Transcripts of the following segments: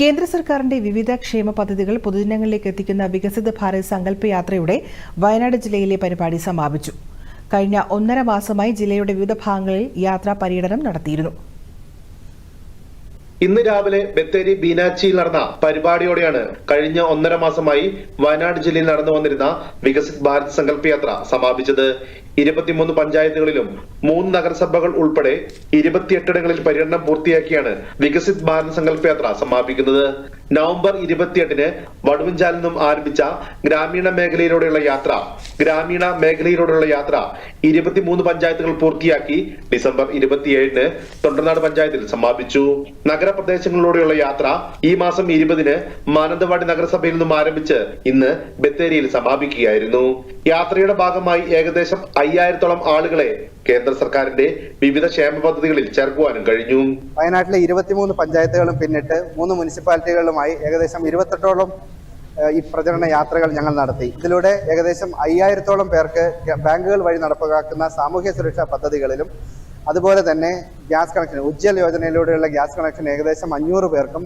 കേന്ദ്ര സർക്കാരിന്റെ വിവിധ ക്ഷേമ പദ്ധതികൾ പൊതുജനങ്ങളിലേക്ക് എത്തിക്കുന്ന വികസിത ഭാരത് സങ്കല്പ യാത്രയുടെ വയനാട് ജില്ലയിലെ പരിപാടി സമാപിച്ചു. കഴിഞ്ഞ ഒന്നര മാസമായി ജില്ലയുടെ വിവിധ ഭാഗങ്ങളിൽ യാത്രാ പര്യടനം നടത്തിയിരുന്നു. ഇന്ന് രാവിലെ ബത്തേരി ബീനാച്ചിയിൽ നടന്ന പരിപാടിയോടെയാണ് കഴിഞ്ഞ ഒന്നര മാസമായി വയനാട് ജില്ലയിൽ നടന്നു വന്നിരുന്ന വികസിത് ഭാരത് സങ്കല്പ യാത്ര സമാപിച്ചത്. ഇരുപത്തിമൂന്ന് പഞ്ചായത്തുകളിലും മൂന്ന് നഗരസഭകൾ ഉൾപ്പെടെ ഇരുപത്തിയെട്ടിടങ്ങളിൽ പര്യടനം പൂർത്തിയാക്കിയാണ് വികസിത് ഭാരത് സങ്കല്പ യാത്ര സമാപിക്കുന്നത്. നവംബർ ഇരുപത്തിയെട്ടിന് വടുവഞ്ചാലിൽ നിന്നും ആരംഭിച്ച ഗ്രാമീണ മേഖലയിലൂടെയുള്ള യാത്ര ഗ്രാമീണ മേഖലയിലൂടെയുള്ള യാത്ര ഇരുപത്തിമൂന്ന് പഞ്ചായത്തുകൾ പൂർത്തിയാക്കി ഡിസംബർ ഇരുപത്തിയേഴിന് തൊണ്ടനാട് പഞ്ചായത്തിൽ സമാപിച്ചു. നഗരപ്രദേശങ്ങളിലൂടെയുള്ള യാത്ര ഈ മാസം ഇരുപതിന് മാനന്തവാടി നഗരസഭയിൽ നിന്നും ആരംഭിച്ച് ഇന്ന് ബത്തേരിയിൽ സമാപിക്കുകയായിരുന്നു. യാത്രയുടെ ഭാഗമായി ഏകദേശം അയ്യായിരത്തോളം ആളുകളെ കേന്ദ്ര സർക്കാരിന്റെ വിവിധ ക്ഷേമ പദ്ധതികളിൽ ചേർക്കുവാനും കഴിഞ്ഞു. വയനാട്ടിലെ ഇരുപത്തിമൂന്ന് പഞ്ചായത്തുകളും പിന്നിട്ട് മൂന്ന് മുനിസിപ്പാലിറ്റികളുമായി ഏകദേശം ഇരുപത്തെട്ടോളം ഈ പ്രചരണ യാത്രകൾ ഞങ്ങൾ നടത്തി. ഇതിലൂടെ ഏകദേശം അയ്യായിരത്തോളം പേർക്ക് ബാങ്കുകൾ വഴി നടപ്പാക്കുന്ന സാമൂഹ്യ സുരക്ഷാ പദ്ധതികളിലും അതുപോലെ തന്നെ ഗ്യാസ് കണക്ഷൻ ഉജ്ജ്വൽ യോജനയിലൂടെയുള്ള ഗ്യാസ് കണക്ഷൻ ഏകദേശം അഞ്ഞൂറ് പേർക്കും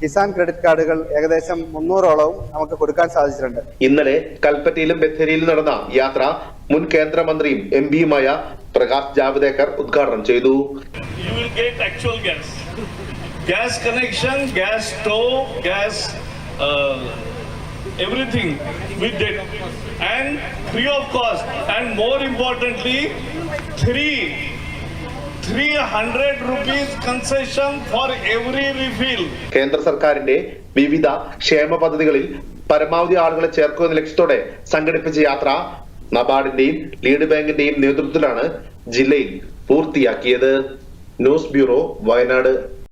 കിസാൻ ക്രെഡിറ്റ് കാർഡുകൾ ഏകദേശം മുന്നൂറോളവും നമുക്ക് കൊടുക്കാൻ സാധിച്ചിട്ടുണ്ട്. ഇന്നലെ കൽപ്പറ്റയിലും ബത്തേരിയിലും നടന്ന യാത്ര മുൻ കേന്ദ്രമന്ത്രിയും എം പിയുമായ പ്രകാശ് ജാവ്ദേക്കർ ഉദ്ഘാടനം ചെയ്തു. Gas connection gas stove gas. Everything we did. And free of cost. And more importantly, three, 300 rupees concession for every refill. കേന്ദ്ര സർക്കാരിന്റെ വിവിധ ക്ഷേമ പദ്ധതികളിൽ പരമാവധി ആളുകളെ ചേർക്കുക എന്ന ലക്ഷ്യത്തോടെ സംഘടിപ്പിച്ച യാത്ര നബാർഡിന്റെയും ലീഡ് ബാങ്കിന്റെയും നേതൃത്വത്തിലാണ് ജില്ലയിൽ പൂർത്തിയാക്കിയത് ന്യൂസ് ബ്യൂറോ വയനാട്